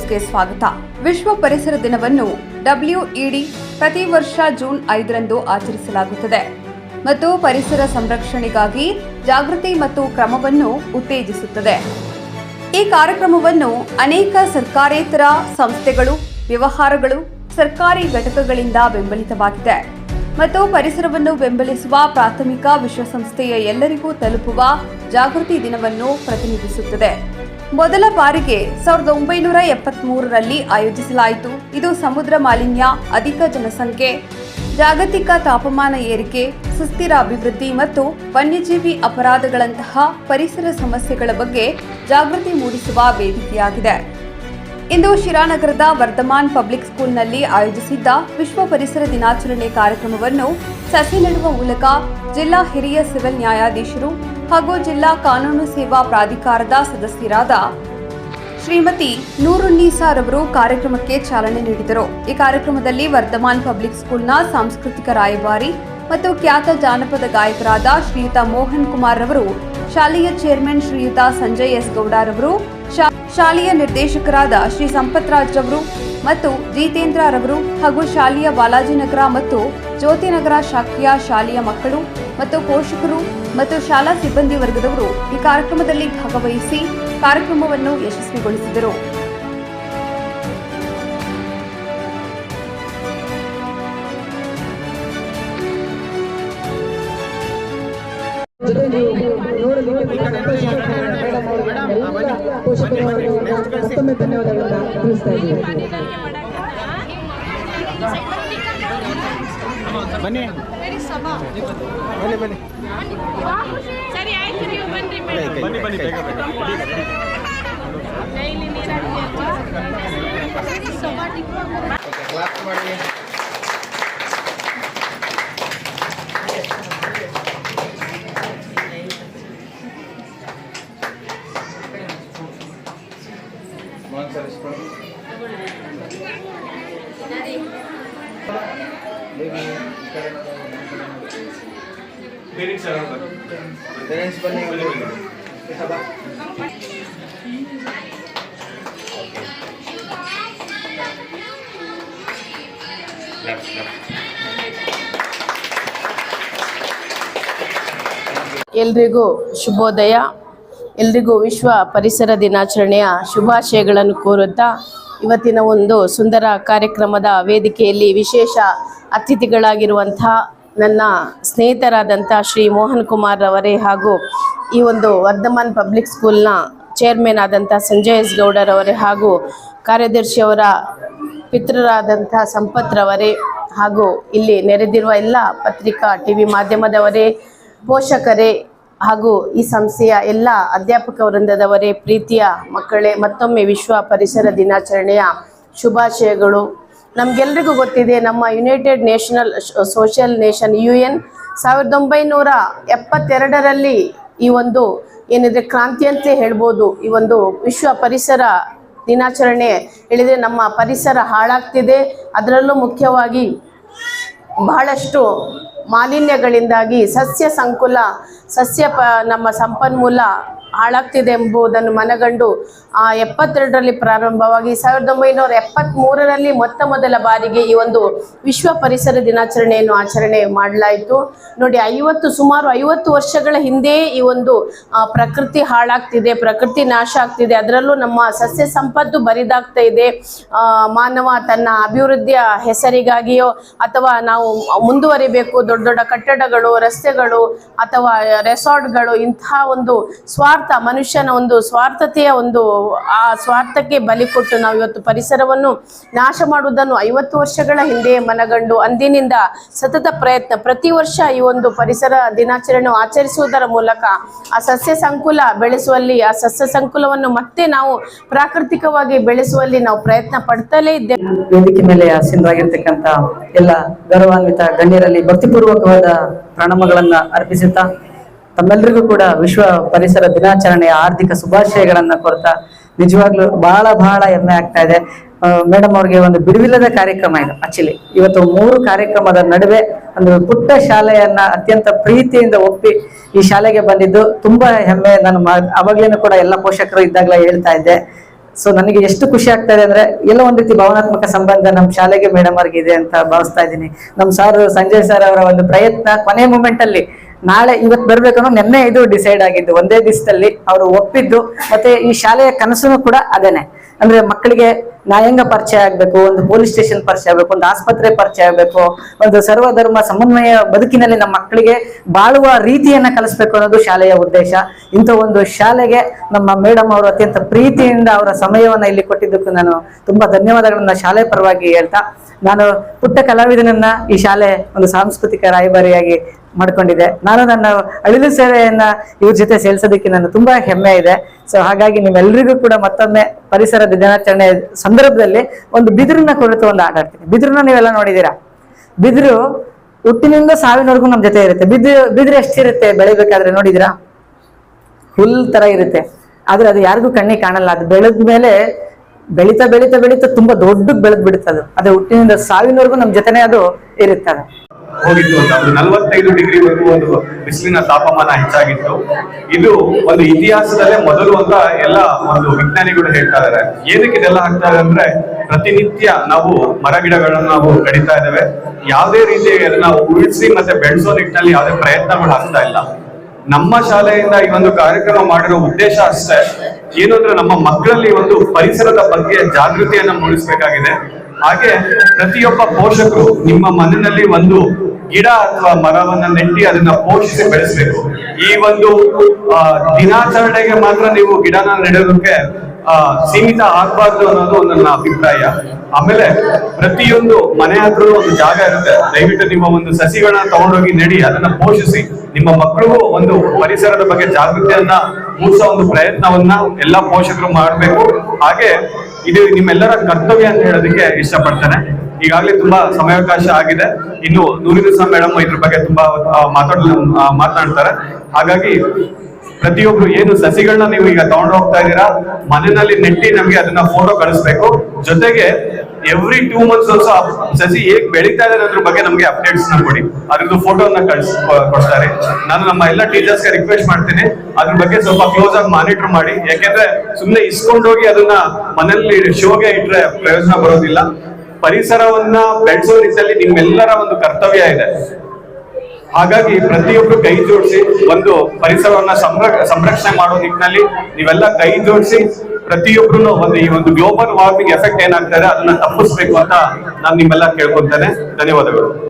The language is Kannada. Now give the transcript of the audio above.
ನ್ಯೂಸ್ಗೆ ಸ್ವಾಗತ. ವಿಶ್ವ ಪರಿಸರ ದಿನವನ್ನು ಡಬ್ಲ್ಯೂಇಡಿ ಪ್ರತಿ ವರ್ಷ ಜೂನ್ ಐದರಂದು ಆಚರಿಸಲಾಗುತ್ತದೆ. ಮತ್ತು ಪರಿಸರ ಸಂರಕ್ಷಣೆಗಾಗಿ ಜಾಗೃತಿ ಮತ್ತು ಕ್ರಮವನ್ನು ಉತ್ತೇಜಿಸುತ್ತದೆ. ಈ ಕಾರ್ಯಕ್ರಮವನ್ನು ಅನೇಕ ಸರ್ಕಾರೇತರ ಸಂಸ್ಥೆಗಳು, ವ್ಯವಹಾರಗಳು, ಸರ್ಕಾರಿ ಘಟಕಗಳಿಂದ ಬೆಂಬಲಿತವಾಗಿದೆ. ಮತ್ತು ಪರಿಸರವನ್ನು ಬೆಂಬಲಿಸುವ ಪ್ರಾಥಮಿಕ ವಿಶ್ವಸಂಸ್ಥೆಯ ಎಲ್ಲರಿಗೂ ತಲುಪುವ ಜಾಗೃತಿ ದಿನವನ್ನು ಪ್ರತಿನಿಧಿಸುತ್ತದೆ. ಮೊದಲ ಬಾರಿಗೆ ಸಾವಿರದ ಒಂಬೈನೂರ ಎಪ್ಪತ್ಮೂರರಲ್ಲಿ ಆಯೋಜಿಸಲಾಯಿತು. ಇದು ಸಮುದ್ರ ಮಾಲಿನ್ಯ, ಅಧಿಕ ಜನಸಂಖ್ಯೆ, ಜಾಗತಿಕ ತಾಪಮಾನ ಏರಿಕೆ, ಸುಸ್ಥಿರ ಅಭಿವೃದ್ಧಿ ಮತ್ತು ವನ್ಯಜೀವಿ ಅಪರಾಧಗಳಂತಹ ಪರಿಸರ ಸಮಸ್ಯೆಗಳ ಬಗ್ಗೆ ಜಾಗೃತಿ ಮೂಡಿಸುವ ವೇದಿಕೆಯಾಗಿದೆ. ಇಂದು ಶಿರಾನಗರದ ವರ್ಧಮಾನ್ ಪಬ್ಲಿಕ್ ಸ್ಕೂಲ್ನಲ್ಲಿ ಆಯೋಜಿಸಿದ್ದ ವಿಶ್ವ ಪರಿಸರ ದಿನಾಚರಣೆ ಕಾರ್ಯಕ್ರಮವನ್ನು ಸಸಿ ನೆಡುವ ಮೂಲಕ ಜಿಲ್ಲಾ ಹಿರಿಯ ಸಿವಿಲ್ ನ್ಯಾಯಾಧೀಶರು ಹಾಗೂ ಜಿಲ್ಲಾ ಕಾನೂನು ಸೇವಾ ಪ್ರಾಧಿಕಾರದ ಸದಸ್ಯರಾದ ಶ್ರೀಮತಿ ನೂರು ನೀಸಾರ್ ಅವರು ಕಾರ್ಯಕ್ರಮಕ್ಕೆ ಚಾಲನೆ ನೀಡಿದರು. ಈ ಕಾರ್ಯಕ್ರಮದಲ್ಲಿ ವರ್ಧಮಾನ್ ಪಬ್ಲಿಕ್ ಸ್ಕೂಲ್ನ ಸಾಂಸ್ಕೃತಿಕ ರಾಯಭಾರಿ ಮತ್ತು ಖ್ಯಾತ ಜಾನಪದ ಗಾಯಕರಾದ ಶ್ರೀಯುತ ಮೋಹನ್ ಕುಮಾರ್ ರವರು ಶಾಲೆಯ ಚೇರ್ಮನ್ ಶ್ರೀಯುತ ಸಂಜಯ್ ಎಸ್ ಗೌಡರವರು ಶಾ- ಶಾಲೆಯ ನಿರ್ದೇಶಕರಾದ ಶ್ರೀ ಸಂಪತ್ ರಾಜ್ ರವರು ಮತ್ತು ಜಿತೇಂದ್ರ ರವರು ಹಾಗೂ ಶಾಲೆಯ ಬಾಲಾಜಿನಗರ ಮತ್ತು ಜ್ಯೋತಿನಗರ ಶಾಖೆಯ ಶಾಲೆಯ ಮಕ್ಕಳು ಮತ್ತು ಪೋಷಕರು ಮತ್ತು ಶಾಲಾ ಸಿಬ್ಬಂದಿ ವರ್ಗದವರು ಈ ಕಾರ್ಯಕ್ರಮದಲ್ಲಿ ಭಾಗವಹಿಸಿ ಕಾರ್ಯಕ್ರಮವನ್ನು ಯಶಸ್ವಿಗೊಳಿಸಿದರು. ಮತ್ತೊಮ್ಮೆ ಧನ್ಯವಾದಗಳನ್ನ ತಿಳಿಸ್ತಾ ಇದ್ದೀವಿ. ಬನ್ನಿ. ಬನ್ನಿ ಬನ್ನಿ. ಸರಿ ಆಯ್ತು ನೀವು ಬನ್ರಿ ಮೇಡಮ್. ಬನ್ನಿ ಬನ್ನಿ ಬೇಗ ಬೇಗ ಡೈಲಿ ಕ್ಲಾಸ್ ಮಾಡಿ ಪೇರೆಂಟ್ಸ್ ಬನ್ನಿ ಎಲ್ರಿಗೂ ಶುಭೋದಯ. ಎಲ್ರಿಗೂ ವಿಶ್ವ ಪರಿಸರ ದಿನಾಚರಣೆಯ ಶುಭಾಶಯಗಳನ್ನು ಕೋರುತ್ತಾ ಇವತ್ತಿನ ಒಂದು ಸುಂದರ ಕಾರ್ಯಕ್ರಮದ ವೇದಿಕೆಯಲ್ಲಿ ವಿಶೇಷ ಅತಿಥಿಗಳಾಗಿರುವಂಥ ನನ್ನ ಸ್ನೇಹಿತರಾದಂಥ ಶ್ರೀ ಮೋಹನ್ ಕುಮಾರ್ ರವರೇ ಹಾಗೂ ಈ ಒಂದು ವರ್ಧಮಾನ್ ಪಬ್ಲಿಕ್ ಸ್ಕೂಲ್ನ ಚೇರ್ಮನ್ ಆದಂಥ ಸಂಜಯ್ ಗೌಡರವರೇ ಹಾಗೂ ಕಾರ್ಯದರ್ಶಿಯವರ ಪಿತೃರಾದಂಥ ಸಂಪತ್ ರವರೇ ಹಾಗೂ ಇಲ್ಲಿ ನೆರೆದಿರುವ ಎಲ್ಲ ಪತ್ರಿಕಾ ಟಿ ವಿ ಮಾಧ್ಯಮದವರೇ, ಪೋಷಕರೇ ಹಾಗೂ ಈ ಸಂಸ್ಥೆಯ ಎಲ್ಲ ಅಧ್ಯಾಪಕ ವೃಂದದವರೇ, ಪ್ರೀತಿಯ ಮಕ್ಕಳೇ, ಮತ್ತೊಮ್ಮೆ ವಿಶ್ವ ಪರಿಸರ ದಿನಾಚರಣೆಯ ಶುಭಾಶಯಗಳು. ನಮಗೆಲ್ರಿಗೂ ಗೊತ್ತಿದೆ, ನಮ್ಮ united national social nation U N ಸಾವಿರದ ಒಂಬೈನೂರ ಎಪ್ಪತ್ತೆರಡರಲ್ಲಿ ಈ ಒಂದು ಏನಿದೆ ಕ್ರಾಂತಿ ಅಂತ ಹೇಳ್ಬೋದು. ಈ ಒಂದು ವಿಶ್ವ ಪರಿಸರ ದಿನಾಚರಣೆ ಹೇಳಿದರೆ ನಮ್ಮ ಪರಿಸರ ಹಾಳಾಗ್ತಿದೆ. ಅದರಲ್ಲೂ ಮುಖ್ಯವಾಗಿ ಬಹಳಷ್ಟು ಮಾಲಿನ್ಯಗಳಿಂದಾಗಿ ಸಸ್ಯ ಸಂಕುಲ, ಸಸ್ಯ ನಮ್ಮ ಸಂಪನ್ಮೂಲ ಹಾಳಾಗ್ತಿದೆ ಎಂಬುದನ್ನು ಮನಗಂಡು ಆ, ಎಪ್ಪತ್ತೆರಡರಲ್ಲಿ ಪ್ರಾರಂಭವಾಗಿ ಸಾವಿರದ ಒಂಬೈನೂರ ಎಪ್ಪತ್ತ್ಮೂರರಲ್ಲಿ ಮೊತ್ತ ಮೊದಲ ಬಾರಿಗೆ ಈ ಒಂದು ವಿಶ್ವ ಪರಿಸರ ದಿನಾಚರಣೆಯನ್ನು ಆಚರಣೆ ಮಾಡಲಾಯಿತು. ನೋಡಿ ಐವತ್ತು ಸುಮಾರು ಐವತ್ತು ವರ್ಷಗಳ ಹಿಂದೆ ಈ ಒಂದು ಪ್ರಕೃತಿ ಹಾಳಾಗ್ತಿದೆ ಪ್ರಕೃತಿ ನಾಶ ಆಗ್ತಿದೆ. ಅದರಲ್ಲೂ ನಮ್ಮ ಸಸ್ಯ ಸಂಪತ್ತು ಬರಿದಾಗ್ತಾ ಇದೆ. ಮಾನವ ತನ್ನ ಅಭಿವೃದ್ಧಿಯ ಹೆಸರಿಗಾಗಿಯೋ ಅಥವಾ ನಾವು ಮುಂದುವರಿಬೇಕು ದೊಡ್ಡ ದೊಡ್ಡ ಕಟ್ಟಡಗಳು ರಸ್ತೆಗಳು ಅಥವಾ ರೆಸಾರ್ಟ್ಗಳು ಇಂತಹ ಒಂದು ಸ್ವಾರ್ಥ ಮನುಷ್ಯನ ಒಂದು ಸ್ವಾರ್ಥತೆಯ ಒಂದು, ಆ ಸ್ವಾರ್ಥಕ್ಕೆ ಬಲಿ ಕೊಟ್ಟು ನಾವು ಇವತ್ತು ಪರಿಸರವನ್ನು ನಾಶ ಮಾಡುವುದನ್ನು ಐವತ್ತು ವರ್ಷಗಳ ಹಿಂದೆ ಮನಗಂಡು ಅಂದಿನಿಂದ ಸತತ ಪ್ರಯತ್ನ. ಪ್ರತಿ ವರ್ಷ ಈ ಒಂದು ಪರಿಸರ ದಿನಾಚರಣೆ ಆಚರಿಸುವುದರ ಮೂಲಕ ಆ ಸಸ್ಯ ಸಂಕುಲ ಬೆಳೆಸುವಲ್ಲಿ, ಆ ಸಸ್ಯ ಸಂಕುಲವನ್ನು ಮತ್ತೆ ನಾವು ಪ್ರಾಕೃತಿಕವಾಗಿ ಬೆಳೆಸುವಲ್ಲಿ ನಾವು ಪ್ರಯತ್ನ ಪಡ್ತಲೇ ಇದ್ದೇವೆ. ವೇದಿಕೆ ಮೇಲೆ ಆಸೀನರಾಗಿರ್ತಕ್ಕಂಥ ಎಲ್ಲ ಗೌರವಾನ್ವಿತ ಗಣ್ಯರಲ್ಲಿ ಭಕ್ತಿಪೂರ್ವಕವಾದ ಪ್ರಣಾಮಗಳನ್ನ ಅರ್ಪಿಸುತ್ತಾ ತಮ್ಮೆಲ್ಲರಿಗೂ ಕೂಡ ವಿಶ್ವ ಪರಿಸರ ದಿನಾಚರಣೆಯ ಆರ್ಥಿಕ ಶುಭಾಶಯಗಳನ್ನ ಕೊಡ್ತಾ ನಿಜವಾಗ್ಲೂ ಬಹಳ ಬಹಳ ಹೆಮ್ಮೆ ಆಗ್ತಾ ಇದೆ. ಮೇಡಮ್ ಅವ್ರಿಗೆ ಒಂದು ಬಿಡುವಿಲ್ಲದ ಕಾರ್ಯಕ್ರಮ ಇದು ಆಕ್ಚುಲಿ ಇವತ್ತು ಮೂರು ಕಾರ್ಯಕ್ರಮದ ನಡುವೆ ಒಂದು ಪುಟ್ಟ ಶಾಲೆಯನ್ನ ಅತ್ಯಂತ ಪ್ರೀತಿಯಿಂದ ಒಪ್ಪಿ ಈ ಶಾಲೆಗೆ ಬಂದಿದ್ದು ತುಂಬಾ ಹೆಮ್ಮೆ. ನಾನು ಅವಾಗ್ಲೇನು ಕೂಡ ಎಲ್ಲ ಪೋಷಕರು ಇದ್ದಾಗಲೇ ಹೇಳ್ತಾ ಇದ್ದೆ. ಸೊ ನನಗೆ ಎಷ್ಟು ಖುಷಿ ಆಗ್ತಾ ಇದೆ ಅಂದ್ರೆ, ಎಲ್ಲ ಒಂದ್ ರೀತಿ ಭಾವನಾತ್ಮಕ ಸಂಬಂಧ ನಮ್ಮ ಶಾಲೆಗೆ ಮೇಡಮ್ ಅವ್ರಿಗೆ ಇದೆ ಅಂತ ಭಾವಿಸ್ತಾ ಇದ್ದೀನಿ. ನಮ್ಮ ಸರ್ ಸಂಜಯ್ ಸರ್ ಅವರ ಒಂದು ಪ್ರಯತ್ನ ಕೊನೆ ಮೂಮೆಂಟ್ ಅಲ್ಲಿ ನಾಳೆ ಇವತ್ತು ಬರ್ಬೇಕನ್ನೋ ನಿನ್ನೆ ಇದು ಡಿಸೈಡ್ ಆಗಿದ್ದು. ಒಂದೇ ದಿವಸದಲ್ಲಿ ಅವರು ಒಪ್ಪಿದ್ದು. ಮತ್ತೆ ಈ ಶಾಲೆಯ ಕನಸು ಕೂಡ ಅದೇನೆ. ಅಂದ್ರೆ ಮಕ್ಕಳಿಗೆ ನ್ಯಾಯಾಂಗ ಪರಿಚಯ ಆಗ್ಬೇಕು? ಒಂದು ಪೊಲೀಸ್ ಸ್ಟೇಷನ್ ಪರಿಚಯ ಆಗ್ಬೇಕು, ಒಂದು ಆಸ್ಪತ್ರೆ ಪರಿಚಯ ಆಗ್ಬೇಕು, ಒಂದು ಸರ್ವಧರ್ಮ ಸಮನ್ವಯ ಬದುಕಿನಲ್ಲಿ ನಮ್ಮ ಮಕ್ಕಳಿಗೆ ಬಾಳುವ ರೀತಿಯನ್ನ ಕಲಿಸ್ಬೇಕು ಅನ್ನೋದು ಶಾಲೆಯ ಉದ್ದೇಶ. ಇಂಥ ಒಂದು ಶಾಲೆಗೆ ನಮ್ಮ ಮೇಡಮ್ ಅವರು ಅತ್ಯಂತ ಪ್ರೀತಿಯಿಂದ ಅವರ ಸಮಯವನ್ನ ಇಲ್ಲಿ ಕೊಟ್ಟಿದ್ದಕ್ಕೂ ನಾನು ತುಂಬಾ ಧನ್ಯವಾದಗಳನ್ನ ಶಾಲೆ ಪರವಾಗಿ ಹೇಳ್ತಾ. ನಾನು ಪುಟ್ಟ ಕಲಾವಿದನನ್ನ ಈ ಶಾಲೆ ಒಂದು ಸಾಂಸ್ಕೃತಿಕ ರಾಯಭಾರಿಯಾಗಿ ಮಾಡ್ಕೊಂಡಿದ್ದೆ ನಾನು ನನ್ನ ಅಳಿಲು ಸೇವೆಯನ್ನ ಇವ್ರ ಜೊತೆ ಸೇಲ್ಸೋದಕ್ಕೆ ನಾನು ತುಂಬಾ ಹೆಮ್ಮೆ ಇದೆ. ಸೊ ಹಾಗಾಗಿ ನಿಮ್ಮೆಲ್ಲರಿಗೂ ಕೂಡ ಮತ್ತೊಮ್ಮೆ ಪರಿಸರದ ದಿನಾಚರಣೆ ಸಂದರ್ಭದಲ್ಲಿ ಒಂದು ಬಿದಿರನ್ನ ಕುರಿತು ಒಂದು ಆಟ ಆಡ್ತೀನಿ ಬಿದಿರನ್ನ ನೀವೆಲ್ಲ ನೋಡಿದೀರಾ ಬಿದಿರು ಹುಟ್ಟಿನಿಂದ ಸಾವಿನವರೆಗೂ ನಮ್ ಜೊತೆ ಇರುತ್ತೆ. ಬಿದಿರು ಬಿದಿರು ಎಷ್ಟಿರುತ್ತೆ ಬೆಳಿಬೇಕಾದ್ರೆ ನೋಡಿದಿರಾ ಹುಲ್ ತರ ಇರುತ್ತೆ. ಆದ್ರೆ ಅದು ಯಾರಿಗೂ ಕಣ್ಣಿಗೆ ಕಾಣಲ್ಲ. ಅದು ಬೆಳೆದ ಮೇಲೆ ಬೆಳೀತಾ ಬೆಳೀತಾ ಬೆಳಿತಾ ತುಂಬಾ ದೊಡ್ಡ ಬೆಳೆದ್ ಬಿಡುತ್ತೆ ಅದು. ಅದೇ ಹುಟ್ಟಿನಿಂದ ಸಾವಿನವರೆಗೂ ನಮ್ ಜೊತೆನೆ ಅದು ಇರುತ್ತೆ ಅದು. ಹೋಗಿತ್ತು ಅಂತ. ಒಂದು ನಲವತ್ತೈದು ಡಿಗ್ರಿವರೆಗೂ ಒಂದು ಬಿಸಿಲಿನ ತಾಪಮಾನ ಹೆಚ್ಚಾಗಿತ್ತು. ಇದು ಒಂದು ಇತಿಹಾಸದಲ್ಲೇ ಮೊದಲು ಅಂತ ಎಲ್ಲ ಒಂದು ವಿಜ್ಞಾನಿಗಳು ಹೇಳ್ತಾ ಇದಾರೆ. ಏನಕ್ಕೆ ಇದೆಲ್ಲ ಆಗ್ತಾ ಇದೆ ಅಂದ್ರೆ ಪ್ರತಿನಿತ್ಯ ನಾವು ಮರ ಗಿಡಗಳನ್ನ ನಾವು ಕಡಿತಾ ಇದ್ದೇವೆ. ಯಾವುದೇ ರೀತಿ ಅದನ್ನ ಉಳಿಸಿ ಮತ್ತೆ ಬೆಳೆಸೋ ನಿಟ್ಟಿನಲ್ಲಿ ಯಾವುದೇ ಪ್ರಯತ್ನಗಳು ಆಗ್ತಾ ಇಲ್ಲ. ನಮ್ಮ ಶಾಲೆಯಿಂದ ಈ ಒಂದು ಕಾರ್ಯಕ್ರಮ ಮಾಡಿರೋ ಉದ್ದೇಶ ಅಷ್ಟೇ. ಏನು ಅಂದ್ರೆ ನಮ್ಮ ಮಕ್ಕಳಲ್ಲಿ ಒಂದು ಪರಿಸರದ ಬಗ್ಗೆ ಜಾಗೃತಿಯನ್ನ ಮೂಡಿಸಬೇಕಾಗಿದೆ. ಹಾಗೆ ಪ್ರತಿಯೊಬ್ಬ ಪೋಷಕರು ನಿಮ್ಮ ಮನೆಯಲ್ಲಿ ಒಂದು ಗಿಡ ಅಥವಾ ಮರವನ್ನ ನೆಟ್ಟಿ ಅದನ್ನ ಪೋಷಿಸಿ ಬೆಳೆಸಬೇಕು. ಈ ಒಂದು ದಿನಾಚರಣೆಗೆ ಮಾತ್ರ ನೀವು ಗಿಡನ ನೆಡೋದಕ್ಕೆ ಆ, ಸೀಮಿತ ಆಗ್ಬಾರ್ದು ಅನ್ನೋದು ನನ್ನ ಅಭಿಪ್ರಾಯ. ಆಮೇಲೆ ಪ್ರತಿಯೊಂದು ಮನೆ ಹತ್ರ ಒಂದು ಜಾಗ ಇರುತ್ತೆ. ದಯವಿಟ್ಟು ನಿಮ್ಮ ಒಂದು ಸಸಿಗಳನ್ನ ತಗೊಂಡೋಗಿ ನೆಡಿ ಅದನ್ನ ಪೋಷಿಸಿ. ನಿಮ್ಮ ಮಕ್ಕಳಿಗೂ ಒಂದು ಪರಿಸರದ ಬಗ್ಗೆ ಜಾಗೃತಿಯನ್ನ ಮೂಡಿಸೋ ಒಂದು ಪ್ರಯತ್ನವನ್ನ ಎಲ್ಲಾ ಪೋಷಕರು ಮಾಡಬೇಕು. ಹಾಗೆ ಇದು ನಿಮ್ಮೆಲ್ಲರ ಕರ್ತವ್ಯ ಅಂತ ಹೇಳೋದಕ್ಕೆ ಇಷ್ಟಪಡ್ತೇನೆ. ಈಗಾಗಲೇ ತುಂಬಾ ಸಮಯಾವಕಾಶ ಆಗಿದೆ. ಇನ್ನು ನೂರಿನ ದಿವಸ ಮೇಡಮ್ ಇದ್ರ ಬಗ್ಗೆ ತುಂಬಾ ಮಾತಾಡ ಮಾತಾಡ್ತಾರೆ ಹಾಗಾಗಿ ಪ್ರತಿಯೊಬ್ರು ಏನು ಸಸಿಗಳನ್ನ ನೀವು ಈಗ ತಗೊಂಡು ಹೋಗ್ತಾ ಇದ್ದೀರಾ, ಮನೆಯಲ್ಲಿ ನೆಟ್ಟಿ ನಮ್ಗೆ ಅದನ್ನ ಫೋಟೋ ಕಳಿಸ್ಬೇಕು. ಜೊತೆಗೆ ಎವ್ರಿ ಟೂ ಮಂತ್ಸ್ ಆಲ್ಸೋ ಸಸಿ ಹೇಗ್ ಬೆಳೀತಾ ಇದೆ ಅದ್ರ ಬಗ್ಗೆ ನಮ್ಗೆ ಅಪ್ಡೇಟ್ಸ್ನ ಕೊಡಿ. ಅದ್ರದ್ದು ಫೋಟೋನ ಕಳ್ಸ್ ಕೊಡ್ತಾರೆ. ನಾನು ನಮ್ಮ ಎಲ್ಲ ಟೀಚರ್ಸ್ಗೆ ರಿಕ್ವೆಸ್ಟ್ ಮಾಡ್ತೀನಿ. ಅದ್ರ ಬಗ್ಗೆ ಸ್ವಲ್ಪ ಕ್ಲೋಸ್ ಆಗಿ ಮಾನಿಟರ್ ಮಾಡಿ. ಯಾಕೆಂದ್ರೆ ಸುಮ್ನೆ ಇಸ್ಕೊಂಡೋಗಿ ಅದನ್ನ ಮನೆಯಲ್ಲಿ ಶೋಗೆ ಇಟ್ರೆ ಪ್ರಯೋಜನ ಬರೋದಿಲ್ಲ. ಪರಿಸರವನ್ನ ಬೆಳೆಸೋ ನಿಮ್ಮೆಲ್ಲರ ಒಂದು ಕರ್ತವ್ಯ ಇದೆ. ಹಾಗಾಗಿ ಪ್ರತಿಯೊಬ್ಬರು ಕೈ ಜೋಡಿಸಿ ಒಂದು ಪರಿಸರವನ್ನ ಸಂರ- ಸಂರಕ್ಷಣೆ ಮಾಡೋ ನಿಟ್ಟಿನಲ್ಲಿ ನೀವೆಲ್ಲ ಕೈ ಜೋಡಿಸಿ ಪ್ರತಿಯೊಬ್ರು ಒಂದು ಈ ಒಂದು ಗ್ಲೋಬಲ್ ವಾರ್ಮಿಂಗ್ ಎಫೆಕ್ಟ್ ಏನಾಗ್ತಾ ಇದೆ ಅದನ್ನ ತಪ್ಪಿಸ್ಬೇಕು ಅಂತ ನಾನು ನಿಮ್ಮೆಲ್ಲ ಕೇಳ್ಕೊತೇನೆ ಧನ್ಯವಾದಗಳು.